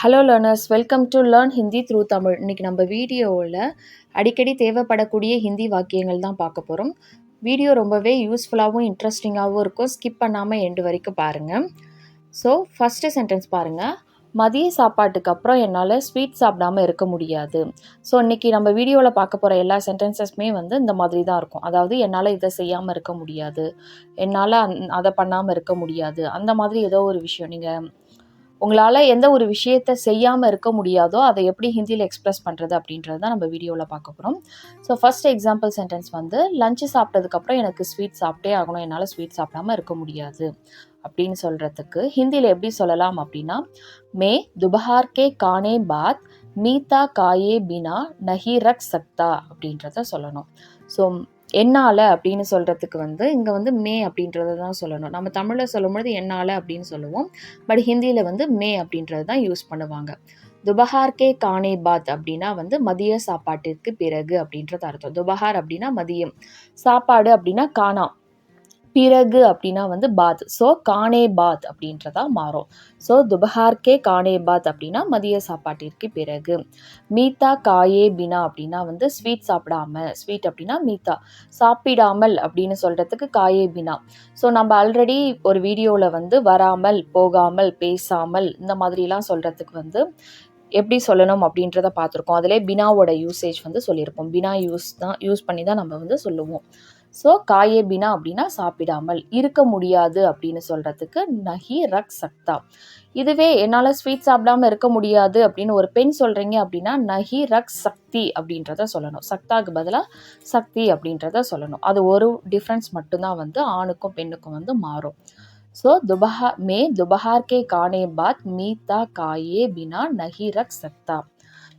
Hello learners welcome to learn Hindi through Tamil இன்றைக்கி நம்ம வீடியோவில் அடிக்கடி தேவைப்படக்கூடிய ஹிந்தி வாக்கியங்கள் தான் பார்க்க போகிறோம் வீடியோ ரொம்பவே யூஸ்ஃபுல்லாகவும் இன்ட்ரெஸ்டிங்காகவும் இருக்கும். ஸ்கிப் பண்ணாமல் எண்டு வரைக்கும் பாருங்கள் ஸோ ஃபஸ்ட்டு சென்டென்ஸ் பாருங்கள் மதிய சாப்பாட்டுக்கு அப்புறம் என்னால் ஸ்வீட் சாப்பிடாம இருக்க முடியாது. ஸோ இன்றைக்கி நம்ம வீடியோவில் பார்க்க போகிற எல்லா சென்டென்சஸுமே வந்து இந்த மாதிரி தான் இருக்கும். அதாவது என்னால் இதை செய்யாமல் இருக்க முடியாது. என்னால் அந் அதை பண்ணாமல் இருக்க முடியாது. அந்த மாதிரி ஏதோ ஒரு விஷயம். நீங்கள் உங்களால் எந்த ஒரு விஷயத்த செய்யாமல் இருக்க முடியாதோ அதை எப்படி ஹிந்தியில் எக்ஸ்பிரஸ் பண்ணுறது அப்படின்றது தான் நம்ம வீடியோவில் பார்க்க போகிறோம் ஸோ ஃபர்ஸ்ட் எக்ஸாம்பிள் சென்டென்ஸ் வந்து லஞ்சு சாப்பிட்டதுக்கப்புறம் எனக்கு ஸ்வீட் சாப்பிட்டே ஆகணும். என்னால் ஸ்வீட் சாப்பிடாம இருக்க முடியாது. அப்படின்னு சொல்கிறதுக்கு ஹிந்தியில் எப்படி சொல்லலாம் அப்படின்னா மே துபஹார் கே கானே பாத் மீதா காயே பினா நஹி ரக் சக்தா அப்படின்றத சொல்லணும். ஸோ என்னால் அப்படின்னு சொல்கிறதுக்கு வந்து இங்கே வந்து மே அப்படின்றத தான் சொல்லணும். நம்ம தமிழில் சொல்லும்பொழுது என்னால் அப்படின்னு சொல்லுவோம். பட் ஹிந்தியில் வந்து மே அப்படின்றது தான் யூஸ் பண்ணுவாங்க. துபஹார் கே கானே பாத் அப்படின்னா வந்து மதிய சாப்பாட்டிற்கு பிறகு அப்படின்றது அர்த்தம். துபஹார் அப்படின்னா மதியம். சாப்பாடு அப்படின்னா கானா. பிறகு அப்படின்னா வந்து பாத். ஸோ கானே பாத் அப்படின்றதா மாறும். ஸோ துபஹார்கே கானே பாத் அப்படின்னா மதிய சாப்பாட்டிற்கு பிறகு. மீதா காயே பினா அப்படின்னா வந்து ஸ்வீட் சாப்பிடாம ஸ்வீட் அப்படின்னா மீதா சாப்பிடாமல் அப்படின்னு சொல்கிறதுக்கு காயே பினா. ஸோ நம்ம ஆல்ரெடி ஒரு வீடியோவில் வந்து வராமல் போகாமல் பேசாமல் இந்த மாதிரிலாம் சொல்கிறதுக்கு வந்து எப்படி சொல்லணும் அப்படின்றத பார்த்துருக்கோம். அதிலே பினாவோட யூசேஜ் வந்து சொல்லியிருப்போம். பினா யூஸ் தான் யூஸ் பண்ணி தான் நம்ம வந்து சொல்லுவோம். ஸோ காயே பினா அப்படின்னா சாப்பிடாமல் இருக்க முடியாது அப்படின்னு சொல்கிறதுக்கு நஹி ரக் சக்தா. இதுவே என்னால் ஸ்வீட் சாப்பிடாம இருக்க முடியாது அப்படின்னு ஒரு பெண் சொல்கிறீங்க அப்படின்னா நஹி ரக் சக்தி அப்படின்றத சொல்லணும். சக்தாக்கு பதிலாக சக்தி அப்படின்றத சொல்லணும். அது ஒரு டிஃப்ரென்ஸ் மட்டும்தான் வந்து ஆணுக்கும் பெண்ணுக்கும் வந்து மாறும். ஸோ துபஹா மே துபஹார் கே கானே பாத் மீதா காயே பினா நஹி ரக் சக்தா.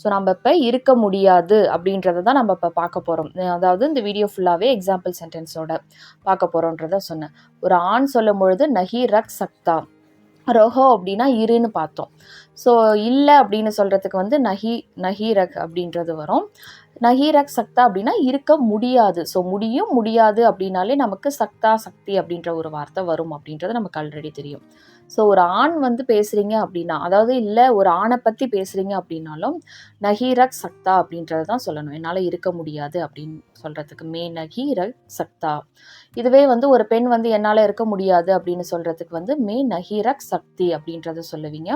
ஸோ நம்ம இப்போ இருக்க முடியாது அப்படின்றத தான் நம்ம இப்போ பார்க்க போகிறோம் அதாவது இந்த வீடியோ ஃபுல்லாகவே எக்ஸாம்பிள் சென்டென்ஸோட பார்க்க போகிறோன்றத சொன்னேன். ஒரு ஆண் சொல்லும் பொழுது நஹி ரக் சக்தா. ரொஹோ அப்படின்னா இருன்னு பார்த்தோம். ஸோ இல்லை அப்படின்னு சொல்கிறதுக்கு வந்து நஹி நஹீரக் அப்படின்றது வரும். நஹீரக் சக்தா அப்படின்னா இருக்க முடியாது. ஸோ முடியும் முடியாது அப்படின்னாலே நமக்கு சக்தா சக்தி அப்படின்ற ஒரு வார்த்தை வரும் அப்படின்றது நமக்கு ஆல்ரெடி தெரியும். ஸோ ஒரு ஆண் வந்து பேசுகிறீங்க அப்படின்னா அதாவது இல்லை ஒரு ஆணை பற்றி பேசுகிறீங்க அப்படின்னாலும் நஹீரக் சக்தா அப்படின்றத தான் சொல்லணும். என்னால் இருக்க முடியாது அப்படின்னு சொல்கிறதுக்கு மே நஹீரக் சக்தா. இதுவே வந்து ஒரு பெண் வந்து என்னால் இருக்க முடியாது அப்படின்னு சொல்கிறதுக்கு வந்து மே நஹீரக் சக்தி அப்படின்றத சொல்லுவீங்க.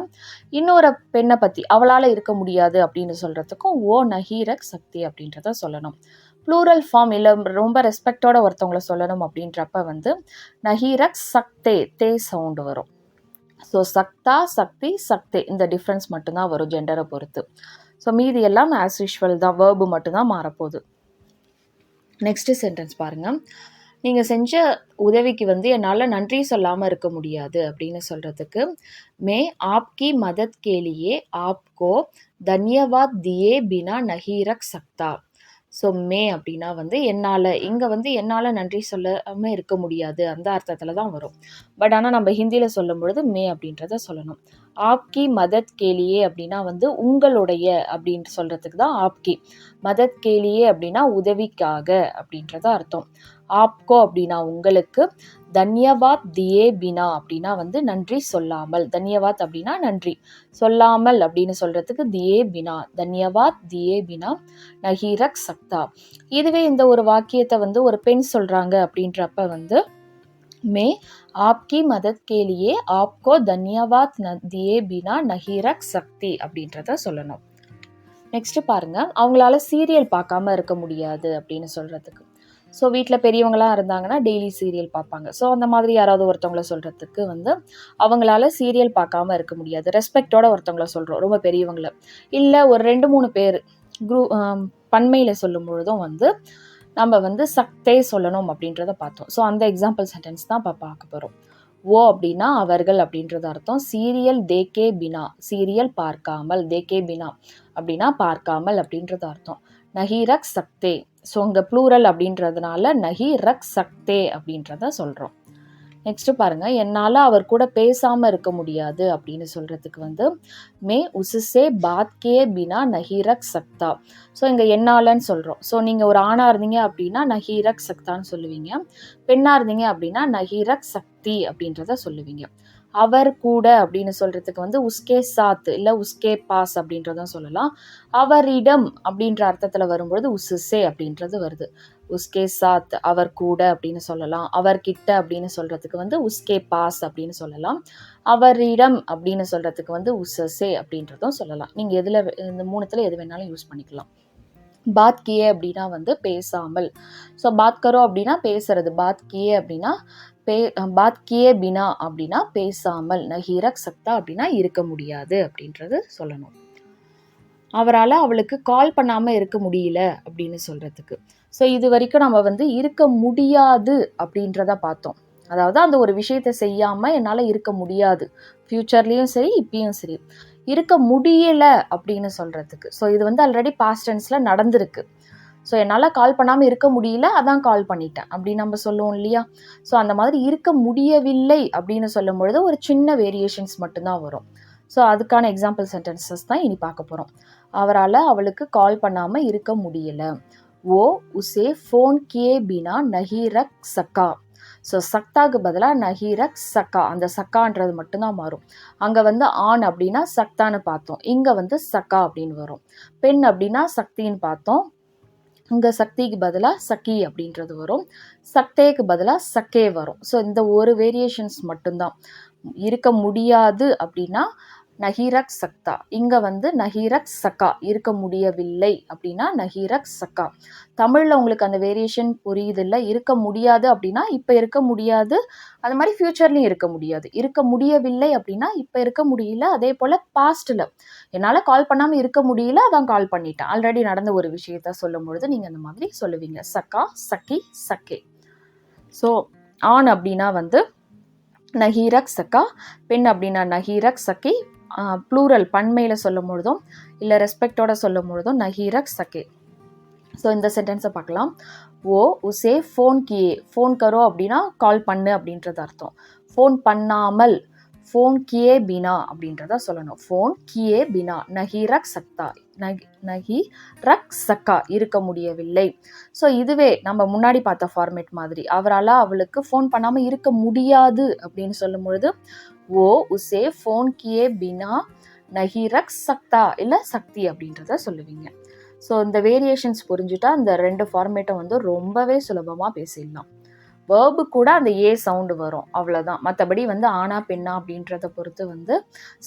இன்னொரு பெண்ணை பற்றி அவளால் இருக்க முடியாது அப்படின்னு சொல்கிறதுக்கும் ஓ நஹீரக் சக்தி அப்படின்றத சொல்லணும். ப்ளூரல் ஃபார்ம் இல்லை ரொம்ப ரெஸ்பெக்டோட ஒருத்தவங்களை சொல்லணும் அப்படின்றப்ப வந்து நஹீரக் சக்தே தே சவுண்டு வரும். ஸோ சக்தா சக்தி சக்தே இந்த டிஃப்ரென்ஸ் மட்டும்தான் வரும் ஜெண்டரை பொறுத்து. ஸோ மீதி எல்லாம் ஆஸ் யூஷுவல் தான். வேர்பு மட்டும்தான் மாறப்போகுது. நெக்ஸ்ட் சென்டென்ஸ் பாருங்கள் நீங்கள் செஞ்ச உதவிக்கு வந்து என்னால் நன்றி சொல்லாமல் இருக்க முடியாது அப்படின்னு சொல்கிறதுக்கு மே ஆப்கி மதத் கேலியே ஆப்கோ தன்யவாத் தியே பினா நஹீரக் சக்தா. ஸோ மே அப்படின்னா வந்து என்னால் இங்கே வந்து என்னால் நன்றி சொல்லாமல் இருக்க முடியாது. அந்த அர்த்தத்தில் தான் வரும். பட் ஆனால் நம்ம ஹிந்தியில் சொல்லும் பொழுது மே அப்படின்றத சொல்லணும். ஆப்கி மதத் கேலியே அப்படின்னா வந்து உங்களுடைய அப்படின்னு சொல்கிறதுக்கு தான் ஆப்கி. மதத் கேலியே அப்படின்னா உதவிக்காக அப்படின்றத அர்த்தம். ஆப்கோ அப்படின்னா உங்களுக்கு தன்யவாத் தியே பினா அப்படின்னா வந்து நன்றி சொல்லாமல். தன்யவாத் அப்படின்னா நன்றி. சொல்லாமல் அப்படின்னு சொல்கிறதுக்கு தியே பினா. தன்யவாத் தியே பினா நஹீரக் சக்தா. இதுவே இந்த ஒரு வாக்கியத்தை வந்து ஒரு பெண் சொல்கிறாங்க அப்படின்றப்ப வந்து மே ஆப்கி மதத் கேலியே ஆப்கோ தன்யவாத் நதியே பினா நஹீரக் சக்தி அப்படின்றத சொல்லணும். நெக்ஸ்ட் பாருங்க. அவங்களால சீரியல் பார்க்காம இருக்க முடியாது அப்படின்னு சொல்கிறதுக்கு ஸோ வீட்டில் பெரியவங்களாம் இருந்தாங்கன்னா டெய்லி சீரியல் பார்ப்பாங்க. ஸோ அந்த மாதிரி யாராவது ஒருத்தவங்கள சொல்கிறதுக்கு வந்து அவங்களால சீரியல் பார்க்காம இருக்க முடியாது. ரெஸ்பெக்டோட ஒருத்தவங்கள சொல்கிறோம் ரொம்ப பெரியவங்கள. இல்லை ஒரு ரெண்டு மூணு பேர் குரூ பன்மையில் சொல்லும் பொழுதும் வந்து நம்ம வந்து சக்தே சொல்லணும் அப்படின்றத பார்த்தோம். ஸோ அந்த எக்ஸாம்பிள் சென்டென்ஸ் தான் இப்போ பார்க்க போகிறோம் ஓ அப்படின்னா அவர்கள் அப்படின்றது அர்த்தம். சீரியல் தேக்கே பினா சீரியல் பார்க்காமல். தேக்கே பினா அப்படின்னா பார்க்காமல் அப்படின்றது அர்த்தம். நஹீரக் சக்தே. ஸோ இங்கே ப்ளூரல் அப்படின்றதுனால நஹி ரக் சக்தே அப்படின்றத சொல்கிறோம் நெக்ஸ்ட்டு பாருங்கள் என்னால் அவர் கூட பேசாமல் இருக்க முடியாது அப்படின்னு சொல்கிறதுக்கு வந்து மே உசுசே பாத்கே பினா நஹீரக் சக்தா. ஸோ இங்கே என்னாலன்னு சொல்கிறோம் ஸோ நீங்கள் ஒரு ஆணாக இருந்தீங்க அப்படின்னா நஹீரக் சக்தான்னு சொல்லுவீங்க. பெண்ணாக இருந்தீங்க அப்படின்னா நஹீரக் சக்தி அப்படின்றத சொல்லுவீங்க. அவர் கூட அப்படின்னு சொல்கிறதுக்கு வந்து உஸ்கே சாத் இல்லை உஸ்கே பாஸ் அப்படின்றதும் சொல்லலாம். அவரிடம் அப்படின்ற அர்த்தத்தில் வரும்பொழுது உசுசே அப்படின்றது வருது. உஸ்கே சாத் அவர் கூட அப்படின்னு சொல்லலாம். அவர்கிட்ட அப்படின்னு சொல்கிறதுக்கு வந்து உஸ்கே பாஸ் அப்படின்னு சொல்லலாம். அவரிடம் அப்படின்னு சொல்கிறதுக்கு வந்து உசசே அப்படின்றதும் சொல்லலாம். நீங்கள் எதில் இந்த மூணுத்தில் எது வேணாலும் யூஸ் பண்ணிக்கலாம். பாத் கியே அப்படின்னா வந்து பேசாமல். ஸோ பாத் கரோ அப்படின்னா பேசுறது. பாத் கியே அப்படின்னா பே பாத் கியே பினா அப்படின்னா பேசாமல். நஹீரக் சக்தா அப்படின்னா இருக்க முடியாது அப்படின்றது சொல்லணும். அவரால் அவளுக்கு கால் பண்ணாமல் இருக்க முடியல அப்படின்னு சொல்கிறதுக்கு ஸோ இது வரைக்கும் நம்ம வந்து இருக்க முடியாது அப்படின்றத பார்த்தோம். அதாவது அந்த ஒரு விஷயத்தை செய்யாமல் என்னால் இருக்க முடியாது. ஃப்யூச்சர்லேயும் சரி இப்பயும் சரி. இருக்க முடியலை அப்படின்னு சொல்கிறதுக்கு ஸோ இது வந்து ஆல்ரெடி பாஸ்ட் டென்ஸில் நடந்திருக்கு. ஸோ என்னால் கால் பண்ணாமல் இருக்க முடியல அதான் கால் பண்ணிட்டேன் அப்படின்னு நம்ம சொல்லுவோம் இல்லையா? ஸோ அந்த மாதிரி இருக்க முடியவில்லை அப்படின்னு சொல்லும் பொழுது ஒரு சின்ன வேரியேஷன்ஸ் மட்டும்தான் வரும். ஸோ அதுக்கான எக்ஸாம்பிள் சென்டென்சஸ் தான் இனி பார்க்க போகிறோம் அவரால் அவளுக்கு கால் பண்ணாமல் இருக்க முடியல. ஓ உசே ஃபோன் கே பினா நஹி ரக் சக்கா. ஸோ சக்தாக்கு பதிலாக நஹீரக் சக்கா. அந்த சக்கான்றது மட்டும்தான் மாறும். அங்கே வந்து ஆண் அப்படின்னா சக்தான்னு பார்த்தோம். இங்கே வந்து சக்கா அப்படின்னு வரும். பெண் அப்படின்னா சக்தின்னு பார்த்தோம். இங்கே சக்திக்கு பதிலாக சக்கி அப்படின்றது வரும். சக்தேக்கு பதிலாக சக்கே வரும். ஸோ இந்த ஒரு வேரியேஷன்ஸ் மட்டும்தான். இருக்க முடியாது அப்படின்னா நஹீரக் சக்தா. இங்கே வந்து நஹீரக் சக்கா இருக்க முடியவில்லை அப்படின்னா நஹீரக் சக்கா தமிழில் உங்களுக்கு அந்த வேரியேஷன் புரியுது இல்லை இருக்க முடியாது அப்படின்னா இப்போ இருக்க முடியாது. அது மாதிரி ஃப்யூச்சர்லேயும் இருக்க முடியாது. இருக்க முடியவில்லை அப்படின்னா இப்போ இருக்க முடியல. அதே போல் பாஸ்ட்டில் என்னால் கால் பண்ணாமல் இருக்க முடியல அதான் கால் பண்ணிட்டேன். ஆல்ரெடி நடந்த ஒரு விஷயத்த சொல்லும் பொழுது நீங்கள் அந்த மாதிரி சொல்லுவீங்க. சக்கா சக்கி சக்கே ஸோ ஆண் அப்படின்னா வந்து நஹீரக் சக்கா பெண் அப்படின்னா நஹீரக் சக்கி ப்ளூரல் பன்மையில் சொல்லும் பொழுதும் இல்லை ரெஸ்பெக்டோட சொல்லும் பொழுதும் நஹீரக் சகே. ஸோ இந்த சென்டென்ஸை பார்க்கலாம். ஓ உசே ஃபோன் கியே ஃபோன் கரோ அப்படின்னா கால் பண்ணு அப்படின்றது அர்த்தம். ஃபோன் பண்ணாமல் ஃபோன் கியே பினா அப்படின்றத சொல்லணும். ஃபோன் கியே பினா நஹி ரக் சக்தா நஹி நகி ரக் சக்கா இருக்க முடியவில்லை. ஸோ இதுவே நம்ம முன்னாடி பார்த்த ஃபார்மேட் மாதிரி. அவரால் அவளுக்கு ஃபோன் பண்ணாமல் இருக்க முடியாது அப்படின்னு சொல்லும் பொழுது ஓ உசே ஃபோன் கியே பினா நஹி ரக் சக்தா இல்லை சக்தி அப்படின்றத சொல்லுவீங்க. ஸோ இந்த வேரியேஷன்ஸ் புரிஞ்சுட்டா அந்த ரெண்டு ஃபார்மேட்டை வந்து ரொம்பவே சுலபமாக பேசிடலாம். வேர்பு கூட அந்த ஏ சவுண்டு வரும் அவ்வளோதான் மற்றபடி வந்து ஆனா பெண்ணா அப்படின்றத பொறுத்து வந்து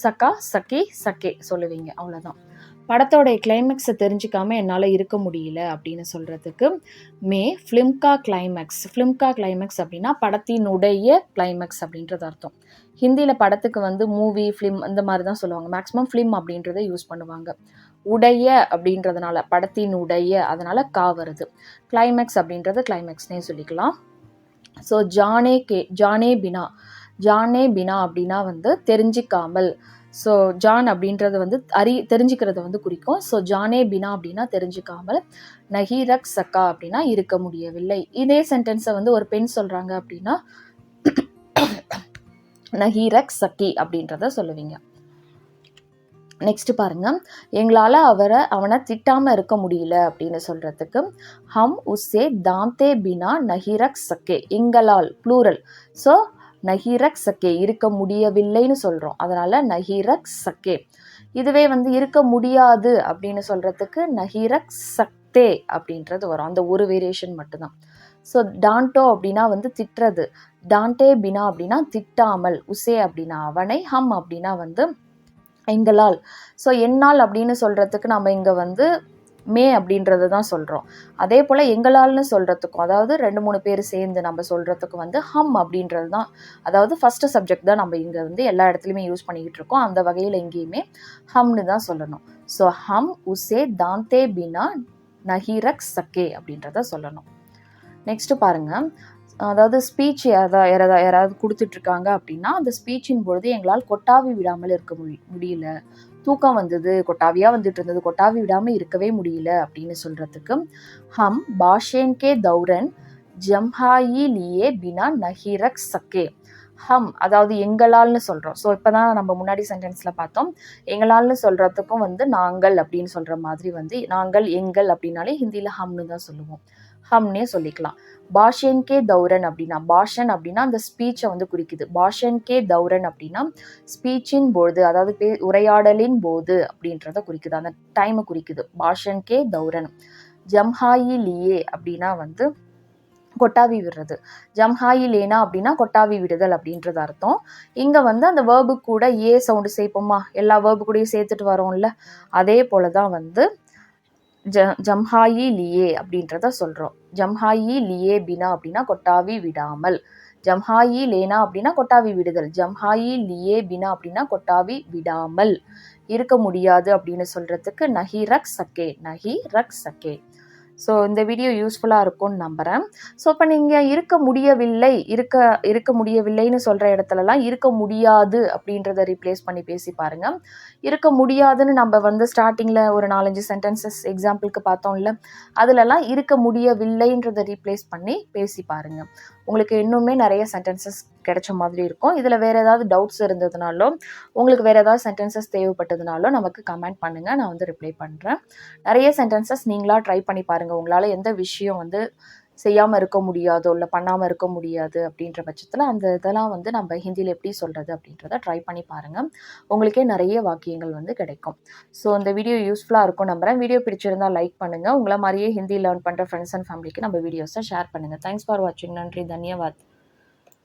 சக்கா சக்கி சக்கே சொல்லுவீங்க அவ்வளோதான் படத்தோடைய கிளைமேக்ஸை தெரிஞ்சிக்காமல் என்னால் இருக்க முடியல அப்படின்னு சொல்கிறதுக்கு மே ஃப்ளிம்கா கிளைமேக்ஸ் ஃப்ளிம்கா கிளைமேக்ஸ் அப்படின்னா படத்தினுடைய கிளைமேக்ஸ் அப்படின்றது அர்த்தம். ஹிந்தியில் படத்துக்கு வந்து மூவி ஃபிலிம் இந்த மாதிரி தான் சொல்லுவாங்க. மேக்ஸிமம் ஃபிலிம் அப்படின்றத யூஸ் பண்ணுவாங்க. உடைய அப்படின்றதுனால படத்தினுடைய அதனால் கா வருது. கிளைமேக்ஸ் அப்படின்றது கிளைமேக்ஸ்னே சொல்லிக்கலாம். ஸோ ஜானே கே ஜானே பினா ஜானே பினா அப்படின்னா வந்து தெரிஞ்சிக்காமல் ஸோ ஜான் அப்படின்றது வந்து அறி தெரிஞ்சுக்கிறத வந்து குறிக்கும். ஸோ ஜானே பினா அப்படின்னா தெரிஞ்சுக்காமல் நஹீரக் சக்கா அப்படின்னா இருக்க முடியவில்லை. இதே சென்டென்ஸை வந்து ஒரு பெண் சொல்கிறாங்க அப்படின்னா நஹீரக் சக்கி அப்படின்றத சொல்லுவீங்க. நெக்ஸ்ட் பாருங்க. எங்களால் அவரை அவனை திட்டாமல் இருக்க முடியல அப்படின்னு சொல்கிறதுக்கு ஹம் உஸ்ஸே தாந்தே பினா நஹிரக் சக்கே எங்களால் ப்ளூரல் ஸோ நஹீரக் சக்கே இருக்க முடியவில்லைன்னு சொல்கிறோம் அதனால் நஹீரக் சக்கே. இதுவே வந்து இருக்க முடியாது அப்படின்னு சொல்கிறதுக்கு நஹீரக் சக்தே அப்படின்றது வரும். அந்த ஒரு வேரியேஷன் மட்டும்தான். ஸோ டான்டோ அப்படின்னா வந்து திட்டுறது. டான்டே பினா அப்படின்னா திட்டாமல். உசே அப்படின்னா அவனை. ஹம் அப்படின்னா வந்து எங்களால். ஸோ என்னால் அப்படின்னு சொல்கிறதுக்கு நம்ம இங்கே வந்து மே அப்படின்றது தான் சொல்கிறோம் அதே போல் எங்களால்னு சொல்கிறதுக்கும் அதாவது ரெண்டு மூணு பேர் சேர்ந்து நம்ம சொல்கிறதுக்கு வந்து ஹம் அப்படின்றது தான். அதாவது ஃபஸ்ட்டு சப்ஜெக்ட் தான் நம்ம இங்கே வந்து எல்லா இடத்துலையுமே யூஸ் பண்ணிக்கிட்டு இருக்கோம். அந்த வகையில் எங்கேயுமே ஹம்னு தான் சொல்லணும். ஸோ ஹம் உசே தாந்தே பினா நஹீரக் சக்கே அப்படின்றத சொல்லணும். நெக்ஸ்ட்டு பாருங்கள் அதாவது ஸ்பீச் யாராவது யாராவது யாராவது கொடுத்துட்ருக்காங்க அப்படின்னா அந்த ஸ்பீச்சின் பொழுது எங்களால் கொட்டாவி விடாமல் இருக்க முடி முடியல. தூக்கம் வந்தது கொட்டாவியாக வந்துட்டு இருந்தது கொட்டாவி விடாமல் இருக்கவே முடியல அப்படின்னு சொல்கிறதுக்கு ஹம் பாஷேன் கே தௌரன் ஜம்ஹாயி லியே பினா நஹீரக் சக்கே. ஹம் அதாவது எங்களால்னு சொல்கிறோம் ஸோ இப்போ தான் நம்ம முன்னாடி சென்டென்ஸில் பார்த்தோம். எங்களால்னு சொல்கிறதுக்கும் வந்து நாங்கள் அப்படின்னு சொல்கிற மாதிரி வந்து நாங்கள் எங்கள் அப்படின்னாலே ஹிந்தியில் ஹம்னு தான் சொல்லுவோம். ஹம்னே சொல்லிக்கலாம். பாஷன் கே தௌரன் அப்படின்னா பாஷன் அப்படின்னா அந்த ஸ்பீச்சை வந்து குறிக்குது. பாஷன் கே தௌரன் அப்படின்னா ஸ்பீச்சின் போது அதாவது பே உரையாடலின் போது அப்படின்றத குறிக்குது. அந்த டைமை குறிக்குது. பாஷன் கே தௌரன். ஜம்ஹாயி லியே அப்படின்னா வந்து கொட்டாவி விடுறது. ஜம்ஹாயி லேனா அப்படின்னா கொட்டாவி விடுதல் அப்படின்றது அர்த்தம். இங்கே வந்து அந்த வேர்பு கூட ஏ சவுண்டு சேர்ப்போமா? எல்லா வேர்பு கூடயும் சேர்த்துட்டு வரோம்ல. அதே போல தான் வந்து ஜ ஜம்ஹாயி லியே அப்படின்றத சொல்கிறோம் ஜம்ஹாயி லியே பினா அப்படின்னா கொட்டாவி விடாமல். ஜம்ஹாயி லேனா அப்படின்னா கொட்டாவி விடுதல். ஜம்ஹாயி லியே பினா அப்படின்னா கொட்டாவி விடாமல். இருக்க முடியாது அப்படின்னு சொல்கிறதுக்கு நஹி ரக் சக்கே நஹி ரக் சக்கே. ஸோ இந்த வீடியோ யூஸ்ஃபுல்லாக இருக்கும்னு நம்புகிறேன் ஸோ இப்போ நீங்கள் இருக்க முடியவில்லை இருக்க இருக்க முடியவில்லைன்னு சொல்கிற இடத்துலலாம் இருக்க முடியாது அப்படின்றத ரீப்ளேஸ் பண்ணி பேசி பாருங்கள் இருக்க முடியாதுன்னு நம்ம வந்து ஸ்டார்டிங்கில் ஒரு நாலஞ்சு சென்டென்சஸ் எக்ஸாம்பிளுக்கு பார்த்தோம்ல அதிலலாம் இருக்க முடியவில்லைன்றதை ரீப்ளேஸ் பண்ணி பேசி பாருங்கள் உங்களுக்கு இன்னுமே நிறைய சென்டென்சஸ் கிடைச்ச மாதிரி இருக்கும். இதில் வேறு ஏதாவது டவுட்ஸ் இருந்ததுனாலும் உங்களுக்கு வேறு ஏதாவது சென்டென்சஸ் தேவைப்பட்டதுனாலும் நமக்கு கமெண்ட் பண்ணுங்கள் நான் வந்து ரிப்ளை பண்ணுறேன் நிறைய சென்டென்சஸ் நீங்களாக ட்ரை பண்ணி பாருங்கள் உங்களால் எந்த விஷயம் வந்து செய்யாமல் இருக்க முடியாதோ இல்லை பண்ணாமல் இருக்க முடியாது அப்படின்ற பட்சத்தில் அந்த இதெல்லாம் வந்து நம்ம ஹிந்தியில் எப்படி சொல்கிறது அப்படின்றத ட்ரை பண்ணி பாருங்கள் உங்களுக்கே நிறைய வாக்கியங்கள் வந்து கிடைக்கும். ஸோ இந்த வீடியோ யூஸ்ஃபுல்லாக இருக்கும் நம்புறேன். வீடியோ பிடிச்சிருந்தால் லைக் பண்ணுங்கள் உங்களை மாதிரியே ஹிந்தி லேர்ன் பண்ணுற ஃப்ரெண்ட்ஸ் அண்ட் ஃபேமிலிக்கு நம்ம வீடியோஸை ஷேர் பண்ணுங்கள் தேங்க்ஸ் ஃபார் வாட்சிங் நன்றி. தன்யவாத்.